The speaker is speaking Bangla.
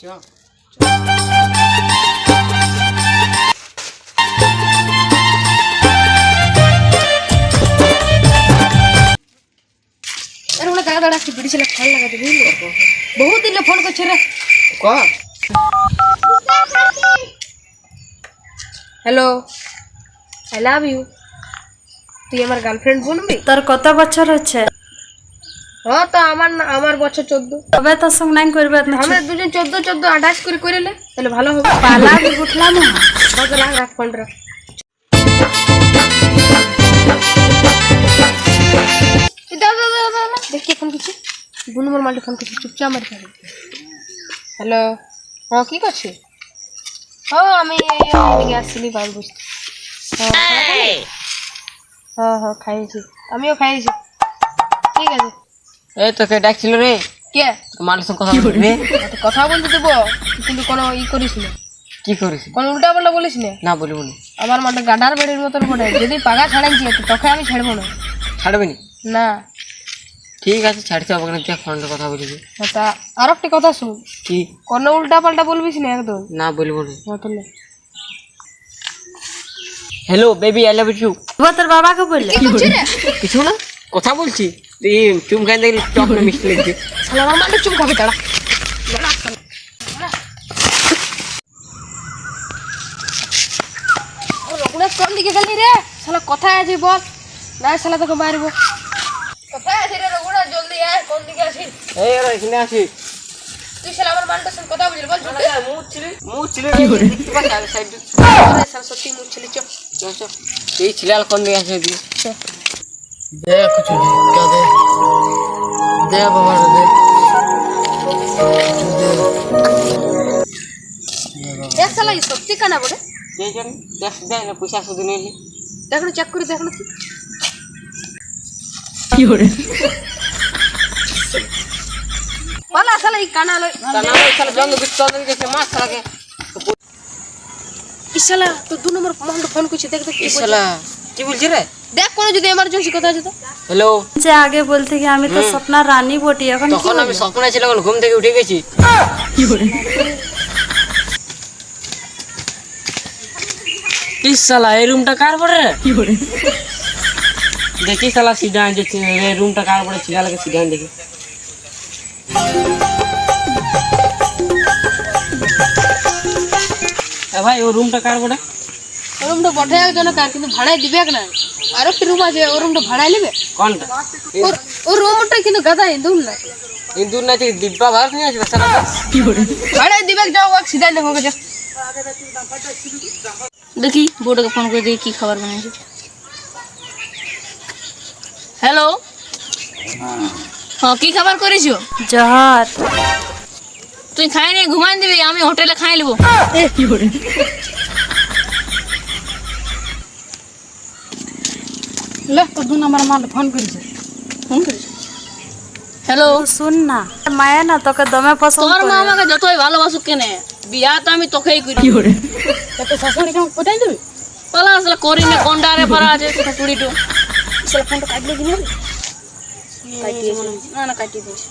চ আরে দাদা দাদা ফোন লাগাতে বুঝলি বহুত দিন ফোন করছে রে ক হ্যালো আই লাভ ইউ তুই আমার গার্লফ্রেন্ড বলবি তোর কত বছর হচ্ছে? হ্যাঁ তো আমার না- আমার বছর চোদ্দ। তবে তোর সঙ্গে নাই করবে আমরা দুজন চোদ্দ চোদ্দ আঠাশ করে করিলে তাহলে ভালো হবে। পালা উঠলাম কত রাখ রাখ। দাও। দেখি ফোন করছি। দু নম্বর মাল্টি ফোন করছি চুপচাপ মারি খাবি হ্যালো। হ্যাঁ কি করছিস হ্যাঁ আমি এদিকে আসছিলি বসতে হ্যাঁ হ্যাঁ হ্যাঁ খাইয়েছি। আমিও খাইয়েছি। ঠিক আছে। এই তোকে ডাকছিল রে। কে? সঙ্গে কথা বলবি কথা বলতে দেবো কিন্তু কোনো ই করিস না। কি করিস? কোনো উল্টা পাল্টা বলিস না। না বলি বলি আমার মাঠে গাডার বেড়ির মতন পড়ে যদি পাগা ছাড়াইছি তো তোকে আমি ছাড়বো না। ছাড়বি নি? না। ঠিক আছে ছাড়তে হবে না তুই ফোনটা কথা বলবি তা আর একটি কথা শুন। কি? কোনো উল্টা পাল্টা বলবিস না একদম। না বলি বলি হ্যাঁ তাহলে hello baby I love you তোর বাবাকে বললে। কিছু না কথা বলছি। চুম খাই দেখলি না মিষ্টি লাগছে। আমার মাঠে চুপ খাবে তারা কোন দিকে গেলি রে? শালা কোথায় আছিস বল? না শালা তোকে মারবো। কোথায় আছিস রে রঘুনাথ? জলদি আয় কোন দিকে আছিস? এই রে এখানে আছি। তুই শালা আমার মানটার সঙ্গে কথা বলছিস বল ঝুটে মুখ ছিলে মুখ ছিলে দেখতে পাচ্ছি আর সাইড শালা সত্যি মুখ ছেলে এই ছিলে আর কোন দিকে আছে চপ দে কিছু দে। দে বাবা দে। বলে দেখ দে না পয়সা শুধু নিলি দেখো চেক করে এই কানা লই জঙ্গ গেছে মাছ তো দু নম্বর ফোন করছি দেখ দেখ কি এই বলছে। শালা কি বলছি রে? দেখ কোনো যদি এমার্জেন্সি কথা আছে তো হ্যালো যে আগে বলতে কি আমি তো স্বপ্নার রানী বটি এখন কি তখন আমি স্বপ্নে ছিলাম ঘুম থেকে উঠে গেছি। ইস শালা এই রুমটা কার পড়ে দেখি শালা সিধা যে এই রুমটা কার পড়ে ছিলা লাগে সিধা দেখি এ ভাই ও রুমটা কার পড়ে ও রুমটা বটে একজন কার কিন্তু ভাড়ায় দিবে না। আর একটা রুম আছে ও রুমটা ভাড়ায় নেবে? কোনটা? ওর ও রুমটা কিন্তু গাদা হিন্দু না। ইন্দুর না থেকে দিব্যা ভারত নিয়ে আসবে শালা। ভাড়ায় দিবে যাও এক সিধা দেখো যা দেখি বউটাকে ফোন করে দেখি কি খাবার বানিয়েছে। হ্যালো হ্যাঁ। কি খাবার করেছ? জহর তুই খাই নিয়ে ঘুমান দিবি আমি হোটেলে খাই নেব। লে তো দু নম্বর মাল ফোন করেছে। ফোন করেছে? হ্যালো শুন না। মায়া না তোকে দমে পছন্দ তোর মা করে। আমাকে যতই ভালোবাসুক কেনে বিয়া তো আমি তোকেই করি। তো শাশুড়ি কেমন? কোথায় দেবে পালা আসলে করি না কন্ডারে পারা আছে চুড়িটো আসলে ফোনটা কাটলে কি না কাটিয়ে না না কাটিয়ে দিয়েছি